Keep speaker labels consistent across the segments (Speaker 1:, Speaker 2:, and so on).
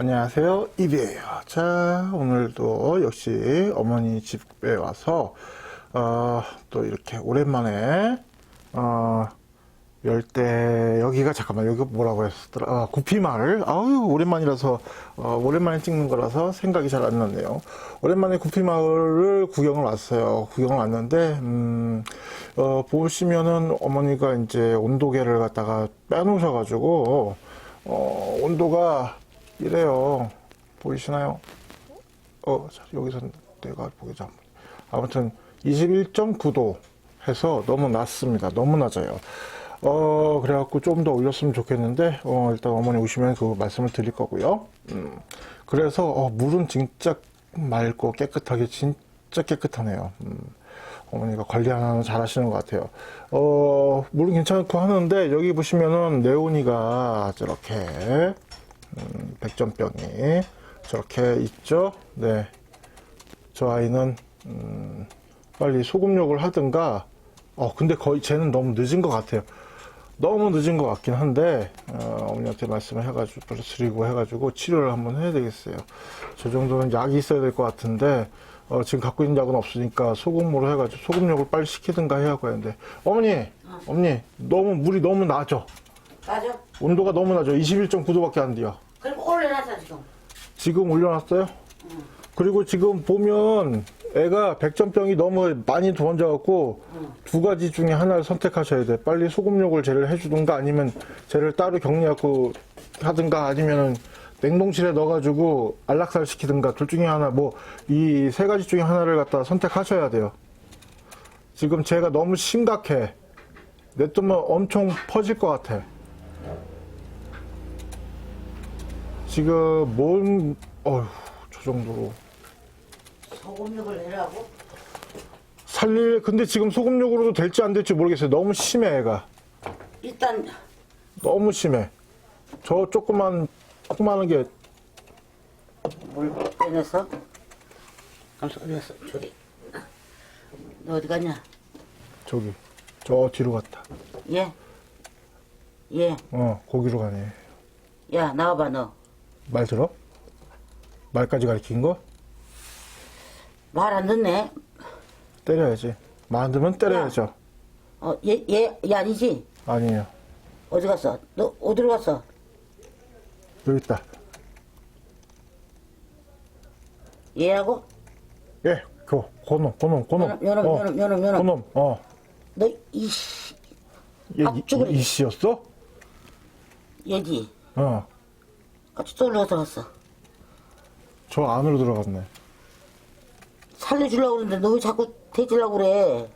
Speaker 1: 안녕하세요. 이비예요. 자, 오늘도 역시 어머니 집에 와서, 어, 또 이렇게 오랜만에, 어, 열대, 여기가 잠깐만, 여기 뭐라고 했었더라. 아, 구피마을. 아유, 오랜만이라서, 어, 오랜만에 찍는 거라서 생각이 잘 안 났네요. 오랜만에 구피마을을 구경을 왔어요. 구경을 왔는데, 음, 어, 보시면은 어머니가 이제 온도계를 갖다가 빼놓으셔 가지고, 어, 온도가 이래요. 보이시나요? 어, 자, 여기서 내가 보기자. 아무튼 21.9도 해서 너무 낮습니다. 너무 낮아요. 어, 그래갖고 좀 더 올렸으면 좋겠는데, 어, 일단 어머니 오시면 그 말씀을 드릴 거고요. 음, 그래서, 어, 물은 진짜 맑고 깨끗하게 진짜 깨끗하네요. 음, 어머니가 관리 하나는 잘 하시는 것 같아요. 어, 물은 괜찮고 하는데, 여기 보시면은 네오니가 저렇게, 음, 백전병이 저렇게 있죠. 네. 저 아이는, 음, 빨리 소금욕을 하든가, 어, 근데 거의 쟤는 너무 늦은 것 같아요. 너무 늦은 것 같긴 한데, 어, 어머니한테 말씀을 해가지고, 드리고 해가지고 치료를 한번 해야 되겠어요. 저 정도는 약이 있어야 될 것 같은데, 어, 지금 갖고 있는 약은 없으니까 소금으로 해가지고 소금욕을 빨리 시키든가 해야 하는데, 어머니, 어 머니, 너무, 물이 너무 낮아.
Speaker 2: 맞아.
Speaker 1: 온도가 너무 낮아. 21.9도밖에 안 돼요.
Speaker 2: 그리고 올려놨어 지금.
Speaker 1: 지금 올려놨어요? 그리고 지금 보면 애가 백전병이 너무 많이 번져갖고 두 가지 중에 하나를 선택하셔야 돼. 빨리 소금욕을 쟤를 해주든가 아니면 쟤를 따로 격리하고 하든가 아니면은 냉동실에 넣어가지고 안락살 시키든가 둘 중에 하나 뭐 이 세 가지 중에 하나를 갖다 선택하셔야 돼요. 지금 쟤가 너무 심각해. 냅두면 엄청 퍼질 것 같아. 지금 뭔 어휴 저 정도로
Speaker 2: 소금육을 해라고.
Speaker 1: 살릴 근데 지금 소금욕으로도 될지 안 될지 모르겠어요 너무 심해 애가
Speaker 2: 일단
Speaker 1: 너무 심해 저 조그만 조그마한 게
Speaker 2: 물. 감사 올렸어. 저기. 너 어디 갔냐?
Speaker 1: 저기 저 뒤로 갔다
Speaker 2: 얘. 얘.
Speaker 1: 어 거기로 가네
Speaker 2: 야 나와봐 너.
Speaker 1: 말 들어? 말까지 가리킨 거?
Speaker 2: 말 안 듣네.
Speaker 1: 때려야지 만들면 때려야죠
Speaker 2: 어, 얘, 얘, 얘 아니지?
Speaker 1: 아니에요
Speaker 2: 어디 갔어? 너 어디로 갔어?
Speaker 1: 여기 있다
Speaker 2: 얘라고?
Speaker 1: 예 그, 고놈 고놈 고놈
Speaker 2: 요놈, 요놈,
Speaker 1: 어,
Speaker 2: 요놈, 요놈, 요놈.
Speaker 1: 고놈 어
Speaker 2: 너 이씨
Speaker 1: 얘,
Speaker 2: 앞쪽으로.
Speaker 1: 이, 이씨였어?
Speaker 2: 얘지.
Speaker 1: 어
Speaker 2: 같이 또 올라가서 갔어.
Speaker 1: 저 안으로 들어갔네
Speaker 2: 살려주려고 그러는데 너 왜 자꾸 대지려고 그래?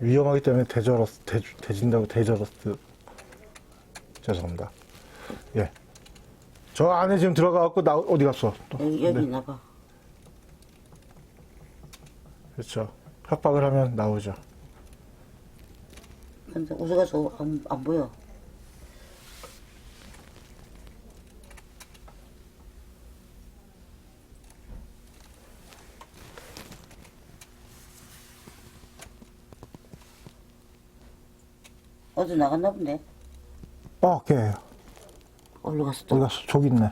Speaker 1: 위험하기 때문에 대절었, 대, 대진다고 대절었어. 죄송합니다. 예. 저 안에 지금 들어가갖고 나 어디 갔어? 또.
Speaker 2: 여기 여기
Speaker 1: 네,
Speaker 2: 있나 봐.
Speaker 1: 그렇죠. 협박을 하면 나오죠.
Speaker 2: 근데 어디 가서 안, 안 보여. 어디 나갔나 본데?
Speaker 1: 어, 걔
Speaker 2: 어디로 갔어
Speaker 1: 어디
Speaker 2: 또?
Speaker 1: 갔어? 저기 있네.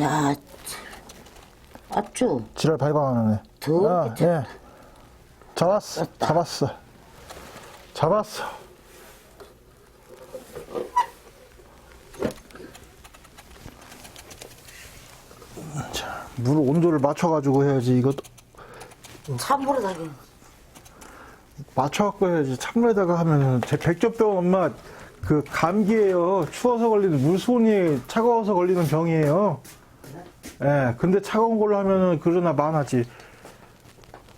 Speaker 2: 야, 앞주.
Speaker 1: 지랄 발광하는 애.
Speaker 2: 더
Speaker 1: 아. 예. 잡았어.
Speaker 2: 떴다.
Speaker 1: 잡았어. 잡았어. 자, 물 온도를 맞춰가지고 해야지. 이것도
Speaker 2: 참으로 다게.
Speaker 1: 맞춰갖고 해야지. 찬물에다가 하면은 제 백조병 엄마 그 감기예요. 추워서 걸리는 물손이 차가워서 걸리는 병이에요. 예. 근데 차가운 걸로 하면은 그러나 만하지.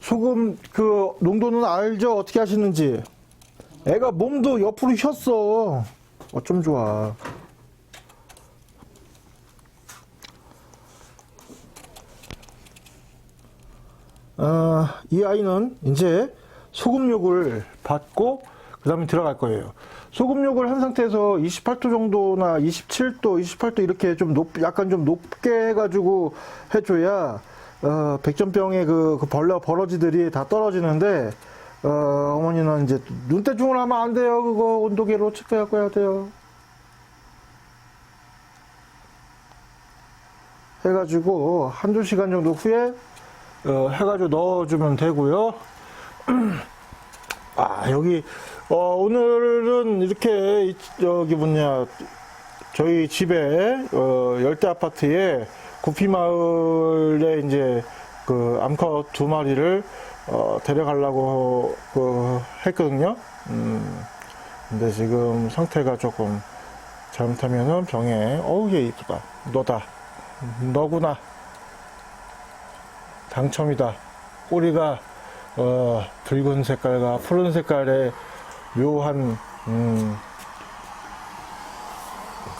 Speaker 1: 소금 그 농도는 알죠? 어떻게 하시는지. 애가 몸도 옆으로 휘었어. 어쩜 좋아. 어, 이 아이는 이제 소금욕을 받고 그 다음에 들어갈 거예요. 소금욕을 한 상태에서 28도 정도나 27도, 28도 이렇게 좀 높, 약간 좀 높게 해가지고 해줘야 어, 백전병의 그, 그 벌레 버러지들이 다 떨어지는데 어, 어머니는 이제 눈대중을 하면 안 돼요. 그거 온도계로 체크하고 해야 돼요. 해가지고 한두 시간 정도 후에 어, 해가지고 넣어주면 되고요. 아 여기 어, 오늘은 이렇게 이- 여기 뭐냐 저희 집에 어, 열대 아파트에 구피마을에 이제 그 암컷 두 마리를 어, 데려가려고 그 했거든요. 음, 근데 지금 상태가 조금 잘못하면은 병에 어우 얘 이쁘다. 너다. 너구나. 당첨이다. 꼬리가 어, 붉은 색깔과 푸른 색깔의 묘한 음,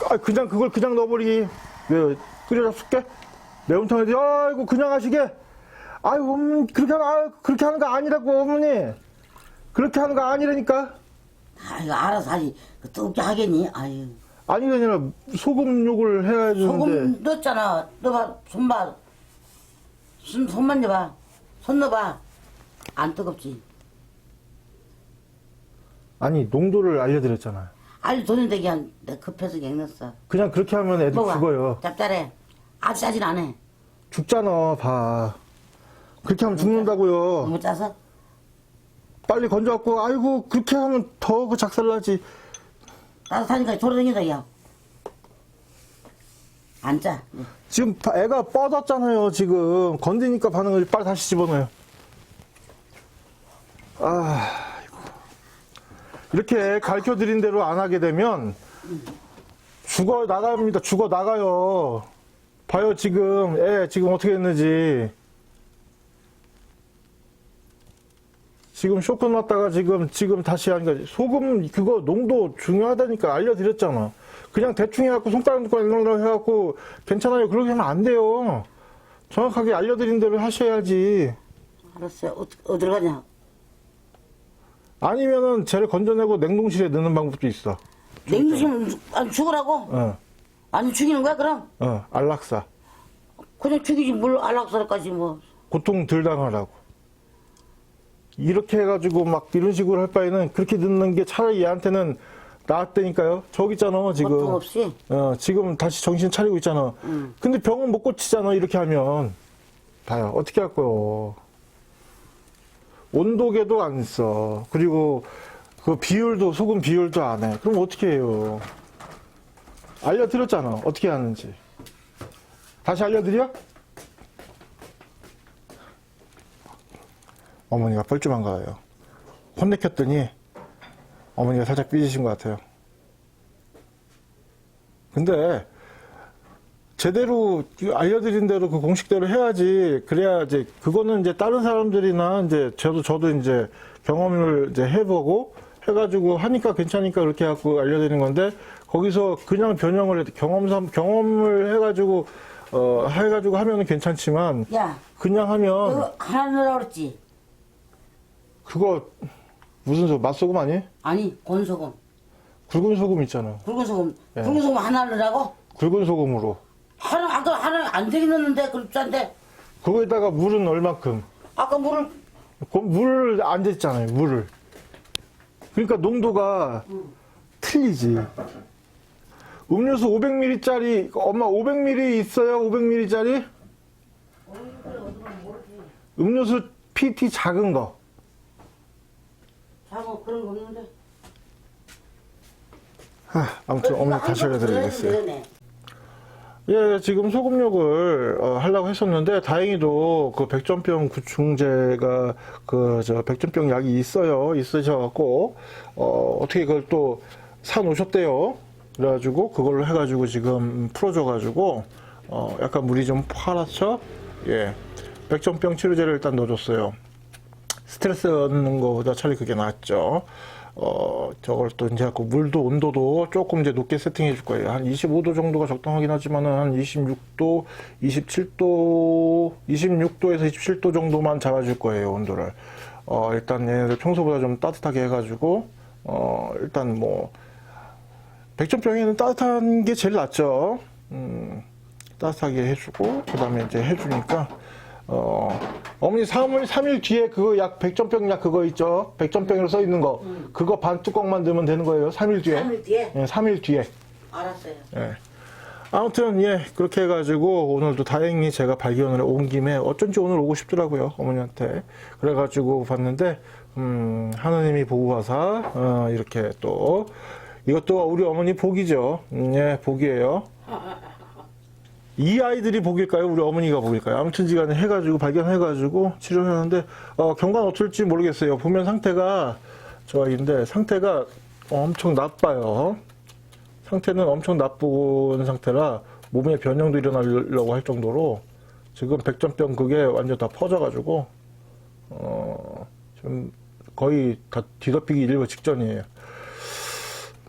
Speaker 1: 아, 그냥 그걸 그냥 넣어버리기 왜 끓여다 쓸게 매운탕에 아이고 그냥 하시게 아이고 어머니 그렇게 하는 아, 그렇게 하는 거 아니라고 어머니 그렇게 하는 거 아니라니까
Speaker 2: 아, 이거 알아서 하지. 그 뜨겁게 하겠니? 아유.
Speaker 1: 아니 가 아니라 소금 욕을 해야 되는데
Speaker 2: 소금 넣었잖아. 넣어봐. 손봐. 손, 손만 넣어봐. 손 넣어봐. 안 뜨겁지.
Speaker 1: 아니 농도를 알려드렸잖아요
Speaker 2: 알도는데 그냥 내가 급해서 그냥 넣었어.
Speaker 1: 그냥 그렇게 하면 애들
Speaker 2: 먹어봐.
Speaker 1: 죽어요
Speaker 2: 짭짤해. 아주 짜진 않아.
Speaker 1: 죽잖아 봐 그렇게 하면 죽는다고요
Speaker 2: 너무 짜서?
Speaker 1: 빨리 건져갖고 아이고 그렇게 하면 더 그 작살나지
Speaker 2: 따뜻하니까 돌아다니다, 야. 안 짜.
Speaker 1: 지금 바- 애가 뻗었잖아요 지금 건드니까 반응을 빨리 다시 집어넣어요 아. 이렇게 가르쳐 드린 대로 안 하게 되면 죽어 나갑니다 죽어 나가요 봐요 지금 애 지금 어떻게 했는지 지금 쇼크 났다가 지금 지금 다시 하니까 소금 그거 농도 중요하다니까 알려드렸잖아. 그냥 대충 해갖고 손가락 놓고 이런 해갖고 괜찮아요. 그렇게 하면 안 돼요. 정확하게 알려드린 대로 하셔야지.
Speaker 2: 알았어요. 어, 어디로 가냐?
Speaker 1: 아니면은 쟤를 건져내고 냉동실에 넣는 방법도 있어.
Speaker 2: 냉동실은 안 죽으라고?
Speaker 1: 어,
Speaker 2: 아니 죽이는 거야 그럼?
Speaker 1: 어, 안락사.
Speaker 2: 그냥 죽이지 뭘 안락사까지 뭐.
Speaker 1: 고통 덜 당하라고. 이렇게 해가지고 막 이런 식으로 할 바에는 그렇게 넣는 게 차라리 얘한테는 나았다니까요. 저기 있잖아, 지금.
Speaker 2: 고통 없이.
Speaker 1: 어, 지금 다시 정신 차리고 있잖아. 근데 병은 못 고치잖아, 이렇게 하면. 봐요. 어떻게 할 거요? 온도계도 안 써. 그리고 그 비율도, 소금 비율도 안 해. 그럼 어떻게 해요? 알려드렸잖아. 어떻게 하는지. 다시 알려드려? 어머니가 뻘쭘한 거예요. 혼내켰더니 어머니가 살짝 삐지신 것 같아요. 근데 제대로 알려드린 대로 그 공식대로 해야지 그래야 이제 그거는 이제 다른 사람들이나 이제 저도 저도 이제 경험을 이제 해보고 해가지고 하니까 괜찮으니까 그렇게 해갖고 알려드리는 건데 거기서 그냥 변형을 해 경험삼 경험을 해가지고 어 해가지고 하면은 괜찮지만
Speaker 2: 야,
Speaker 1: 그냥 하면
Speaker 2: 하나 넣으라 그랬지?
Speaker 1: 그거 무슨 소 맛소금 아니?
Speaker 2: 아니, 곤소금.
Speaker 1: 굵은 소금 있잖아.
Speaker 2: 굵은 소금.
Speaker 1: 예.
Speaker 2: 굵은 소금 하나 넣으라고?
Speaker 1: 굵은 소금으로
Speaker 2: 하나, 아까 하나 안 되게 넣었는데, 그렇다는데.
Speaker 1: 그거에다가 물은 얼마큼?
Speaker 2: 아까 물을,
Speaker 1: 그 물을 안 댔잖아요, 물을. 그러니까 농도가 틀리지. 음료수 500ml짜리, 엄마 500ml 있어요? 500ml짜리? 음료수 PT 작은 거.
Speaker 2: 자고 그런 거 없는데.
Speaker 1: 하, 아무튼 어머니 다시 알려드리겠어요.
Speaker 2: 네
Speaker 1: 예, 지금 소금욕을 어, 하려고 했었는데 다행히도 그 백전병 구충제가 그 저 백전병 약이 있어요. 있으셔 갖고 어, 어떻게 그걸 또 사 놓으셨대요. 그래 가지고 그걸로 해 가지고 지금 풀어 줘 가지고 어, 약간 물이 좀 파랗죠. 예, 백전병 치료제를 일단 넣어 줬어요. 스트레스 얻는 것보다 차라리 그게 낫죠. 어, 저걸 또 이제 갖고 물도 온도도 조금 이제 높게 세팅해 줄 거예요. 한 25도 정도가 적당하긴 하지만은 한 26도, 27도, 26도에서 27도 정도만 잡아 줄 거예요, 온도를. 어, 일단 얘네들 평소보다 좀 따뜻하게 해 가지고, 어, 일단 뭐, 백전병에는 따뜻한 게 제일 낫죠. 음, 따뜻하게 해주고, 그 다음에 이제 해주니까, 어, 어머니 3일, 3일 뒤에 그거 약, 백전병 약 그거 있죠? 백전병으로 써 있는 거. 그거 반 뚜껑만 넣으면 되는 거예요. 3일 뒤에.
Speaker 2: 3일 뒤에?
Speaker 1: 예, 3일 뒤에.
Speaker 2: 알았어요.
Speaker 1: 예. 아무튼 예 그렇게 해가지고 오늘도 다행히 제가 발견을 온 김에 어쩐지 오늘 오고 싶더라고요 어머니한테 그래가지고 봤는데 음 하느님이 보고 와서 어, 이렇게 또 이것도 우리 어머니 복이죠 음, 예 복이에요 이 아이들이 복일까요? 우리 어머니가 복일까요? 아무튼 지간에 해가지고 발견해가지고 치료하는데 어, 경관 어떨지 모르겠어요. 보면 상태가 저 아이인데 상태가 엄청 나빠요. 상태는 엄청 나쁜 상태라 몸에 변형도 일어나려고 할 정도로 지금 백전병 그게 완전 다 퍼져가지고 어 지금 거의 다 뒤덮이기 일보 직전이에요.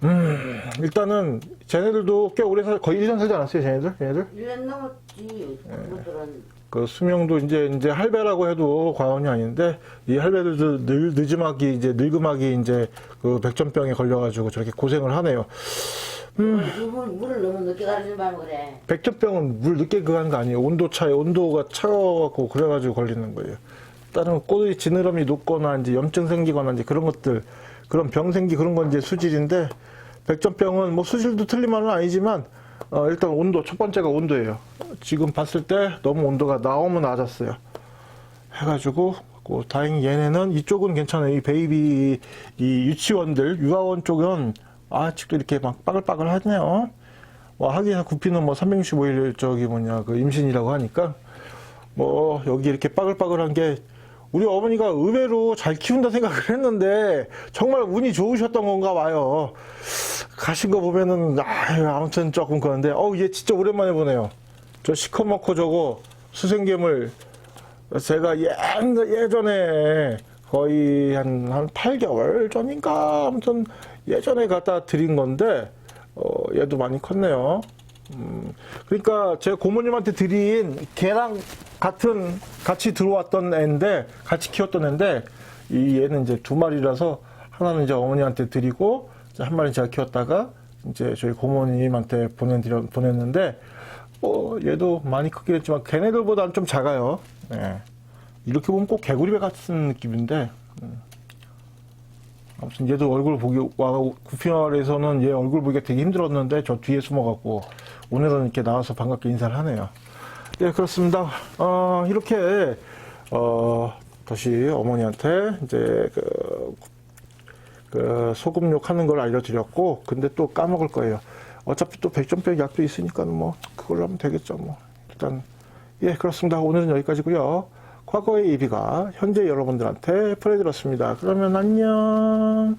Speaker 1: 음 일단은 쟤네들도 꽤 오래 살 거의 1년 살지 않았어요 쟤네들 쟤네들
Speaker 2: 1년 넘었지. 그것들은
Speaker 1: 그 수명도 이제 이제 할배라고 해도 과언이 아닌데 이 할배들도 늘 늦음하기 이제 늙음하기 이제 그 백전병에 걸려가지고 저렇게 고생을 하네요.
Speaker 2: 물을, 물을 너무 늦게 가르치는 바람 그래.
Speaker 1: 백전병은 물 늦게 그한 거 아니에요. 온도 차이, 온도가 차가워갖고 그래가지고 걸리는 거예요. 다른 꼬리 지느러미 녹거나 이제 염증 생기거나 이제 그런 것들, 그런 병 생기 그런 건 이제 수질인데, 백전병은 뭐 수질도 틀린 말은 아니지만, 어, 일단 온도, 첫 번째가 온도예요. 지금 봤을 때 너무 온도가 너무 낮았어요. 해가지고, 그 다행히 얘네는 이쪽은 괜찮아요. 이 베이비, 이 유치원들, 유아원 쪽은 아직도 이렇게 막 빠글빠글 하네요. 뭐 하기사 구피는 뭐 365일 저기 뭐냐 그 임신이라고 하니까 뭐 여기 이렇게 빠글빠글한 게 우리 어머니가 의외로 잘 키운다 생각을 했는데 정말 운이 좋으셨던 건가 봐요. 가신 거 보면은 아 아무튼 조금 그런데 어얘 진짜 오랜만에 보네요. 저 시커멓고 저거 수생괴물 제가 예, 예전에 거의 한, 한 8개월 전인가 아무튼 예전에 갖다 드린 건데 어, 얘도 많이 컸네요. 음, 그러니까 제 고모님한테 드린 걔랑 같은 같이 들어왔던 애인데 같이 키웠던 애인데 이 얘는 이제 두 마리라서 하나는 이제 어머니한테 드리고 한 마리 제가 키웠다가 이제 저희 고모님한테 보내드려 보냈는데 어, 얘도 많이 크긴 했지만 걔네들보다는 좀 작아요. 예. 이렇게 보면 꼭 개구리배 같은 느낌인데 음. 아무튼 얘도 얼굴 보기 와 구피알에서는 얘 얼굴 보기가 되게 힘들었는데 저 뒤에 숨어갖고 오늘은 이렇게 나와서 반갑게 인사를 하네요. 예 그렇습니다. 어, 이렇게 어, 다시 어머니한테 이제 그, 그 소금욕 하는 걸 알려드렸고 근데 또 까먹을 거예요. 어차피 또 백전병 약도 있으니까 뭐 그걸로 하면 되겠죠 뭐 일단 예 그렇습니다. 오늘은 여기까지고요. 과거의 이비가 현재 여러분들한테 보내드렸습니다. 그러면 안녕.